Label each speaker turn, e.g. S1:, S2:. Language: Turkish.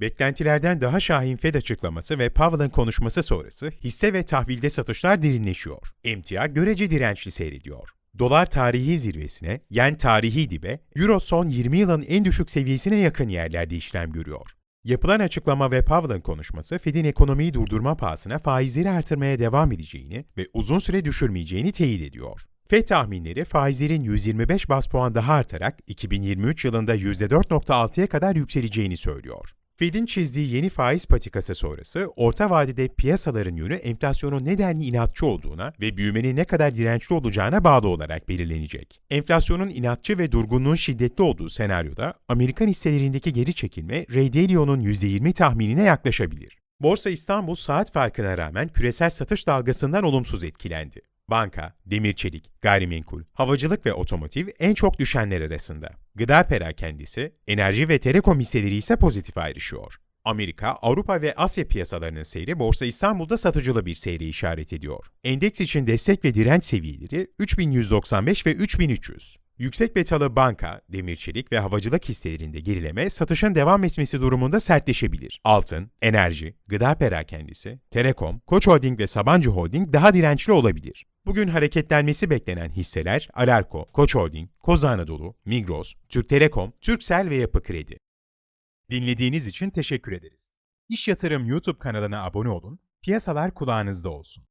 S1: Beklentilerden daha şahin Fed açıklaması ve Powell'ın konuşması sonrası hisse ve tahvilde satışlar derinleşiyor. Emtia görece dirençli seyrediyor. Dolar tarihi zirvesine, yen tarihi dibe, euro son 20 yılın en düşük seviyesine yakın yerlerde işlem görüyor. Yapılan açıklama ve Powell'ın konuşması Fed'in ekonomiyi durdurma pahasına faizleri artırmaya devam edeceğini ve uzun süre düşürmeyeceğini teyit ediyor. Fed tahminleri faizlerin 125 bas puan daha artarak 2023 yılında %4.6'ya kadar yükseleceğini söylüyor. Fed'in çizdiği yeni faiz patikası sonrası orta vadede piyasaların yönü enflasyonun nedenli inatçı olduğuna ve büyümenin ne kadar dirençli olacağına bağlı olarak belirlenecek. Enflasyonun inatçı ve durgunluğun şiddetli olduğu senaryoda Amerikan hisselerindeki geri çekilme Ray Dalio'nun %20 tahminine yaklaşabilir. Borsa İstanbul saat farkına rağmen küresel satış dalgasından olumsuz etkilendi. Banka, demir çelik, gayrimenkul, havacılık ve otomotiv en çok düşenler arasında. Gıda perakendisi, enerji ve telekom hisseleri ise pozitif ayrışıyor. Amerika, Avrupa ve Asya piyasalarının seyri Borsa İstanbul'da satıcılı bir seyre işaret ediyor. Endeks için destek ve direnç seviyeleri 3195 ve 3300. Yüksek betalı banka, demir çelik ve havacılık hisselerinde gerileme satışın devam etmesi durumunda sertleşebilir. Altın, enerji, gıda perakendisi, telekom, Koç Holding ve Sabancı Holding daha dirençli olabilir. Bugün hareketlenmesi beklenen hisseler Alarko, Koç Holding, Koza Anadolu, Migros, Türk Telekom, Türksel ve Yapı Kredi. Dinlediğiniz için teşekkür ederiz. İş Yatırım YouTube kanalına abone olun, piyasalar kulağınızda olsun.